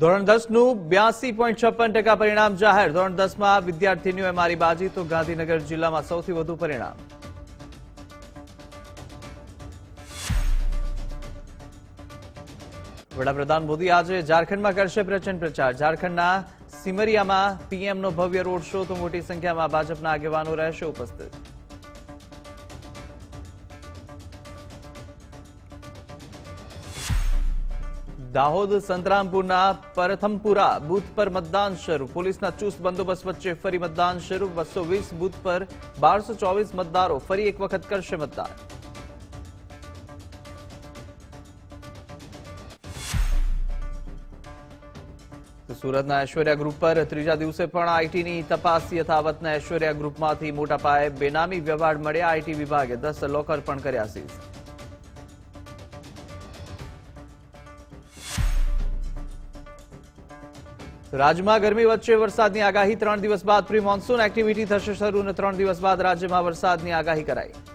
ધોરણ દસનું બ્યાસી પોઈન્ટ છપ્પન ટકા પરિણામ જાહેર. ધોરણ દસમાં વિદ્યાર્થીનીઓએ મારી બાજી તો ગાંધીનગર જિલ્લામાં સૌથી વધુ પરિણામ. વડાપ્રધાન મોદી આજે ઝારખંડમાં કરશે પ્રચંડ પ્રચાર. ઝારખંડના સિમરિયામાં પીએમનો ભવ્ય રોડ શો, તો મોટી સંખ્યામાં ભાજપના આગેવાનો રહેશે ઉપસ્થિત. દાહોદ સંતરામપુરના પરથમપુરા બૂથ પર મતદાન શરૂ પોલીસના ચુસ્ત બંદોબસ્ત વચ્ચે ફરી મતદાન શરૂ બસો વીસ બૂથ પર બારસો ચોવીસ મતદારો ફરી એક વખત કરશે મતદાન તો સુરતના ઐશ્વર્યા ગ્રુપ પર ત્રીજા દિવસે પણ આઈટીની તપાસ યથાવતના ઐશ્વર્યા ગ્રુપમાંથી મોટા પાયે બેનામી વ્યવહાર મળ્યા આઈટી વિભાગે દસ લોકર પણ કર્યા સીઝ રાજ્યમાં ગરમી વચ્ચે વરસાદની આગાહી. ત્રણ દિવસ બાદ પ્રી મોન્સૂન એક્ટિવિટી થશે શરૂ અને ત્રણ દિવસ બાદ રાજ્યમાં વરસાદની આગાહી કરાઈ.